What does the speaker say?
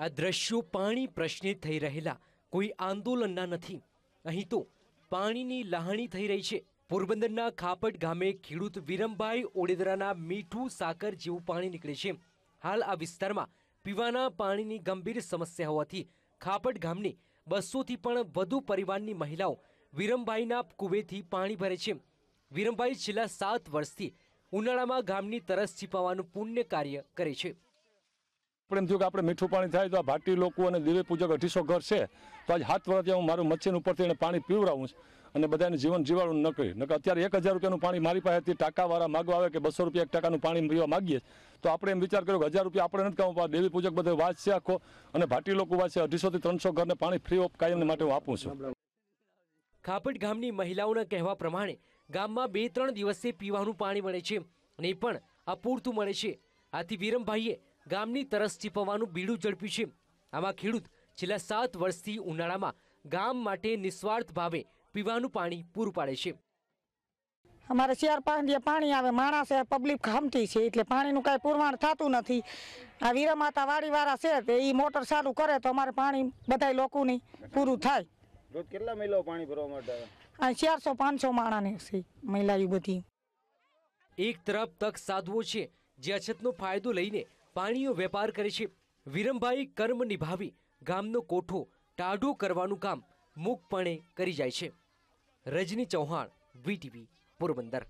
આ દ્રશ્યો પાણી પ્રશ્ને થઈ રહેલા. કોઈ આંદોલનના નથી. અહીં તો પાણીની લહાણી થઈ રહી છે. પોરબંદરના ખાપટ ગામે ખેડૂત વિરમભાઈ ઓડેદરાના મીઠું સાકર જેવું પાણી નીકળે છે. હાલ આ વિસ્તારમાં પીવાના પાણીની ગંભીર સમસ્યા હોવાથી ખાપટ ગામની બસોથી પણ વધુ પરિવારની મહિલાઓ વિરમભાઈના કુવેથી પાણી ભરે છે. વિરમભાઈ છેલ્લા સાત વર્ષથી ઉનાળામાં ગામની તરસ છીપાવવાનું પુણ્ય કાર્ય કરે છે. આપણે કે આપણે મીઠું પાણી થાય તો આ ભાટી લોકો અને દિવ્ય પૂજક અઢીસો ઘર છે. તો આજ હાથ વર્ષથી હું મારું મચ્છીન ઉપરથી એને પાણી પીવડાવું છું અને બધાને જીવન જીવાડું ન કરી નકર અત્યારે એક હજાર રૂપિયાનું પાણી મારી પાસેથી ટાંકાવાળા માગવા આવે કે બસો રૂપિયા એક ટાકાનું પાણી પીવા માગીએ તો આપણે એમ વિચાર કર્યો કે હજાર રૂપિયા આપણે નથી કામ દેવી પૂજક બધે વાંચ છે આખો અને ભાટી લોકો વાંચ છે અઢીસોથી ત્રણસો ઘરને પાણી ફ્રી ઓફ કાયમને માટે હું આપું છું. ખાપટ ગામની મહિલાઓના કહેવા પ્રમાણે ગામમાં બે ત્રણ દિવસથી પીવાનું પાણી મળે છે અને એ પણ અપૂરતું મળે છે. આથી વિરમભાઈએ ગામની તરસ છીપવવાનું બીડું ઝડપ્યું છે. આમાં ખેડૂત છેલ્લા સાત વર્ષથી ઉનાળામાં ગામ માટે નિસ્વાર્થ ભાવે પીવાનું પાણી પૂરું પાડે છે. અમારે ચાર પાંડે પાણી આવે માણસ છે પબ્લિક ખમતી છે એટલે પાણીનું કાંઈ પુરવાણ થતું નથી. આ વીરમાતા વાડીવાળા છે તે એ મોટર ચાલુ કરે તો અમારે પાણી બધાય લોકોની પૂરું થાય. રોજ કેટલા મહિલાઓ પાણી ભરવા માટે આવે? ચારસો પાંચસો માણાની છે મહિલાઓ બધી. એક તરફ તક સાધવો છે જે અછતનો ફાયદો લઈને પાણીનો વેપાર કરે છે. વિરમભાઈ કર્મ નિભાવી ગામનો કોઠો ટાઢો કરવાનું કામ મુકપણે કરી જાય છે. રજની ચૌહાણ વીટીવી પોરબંદર.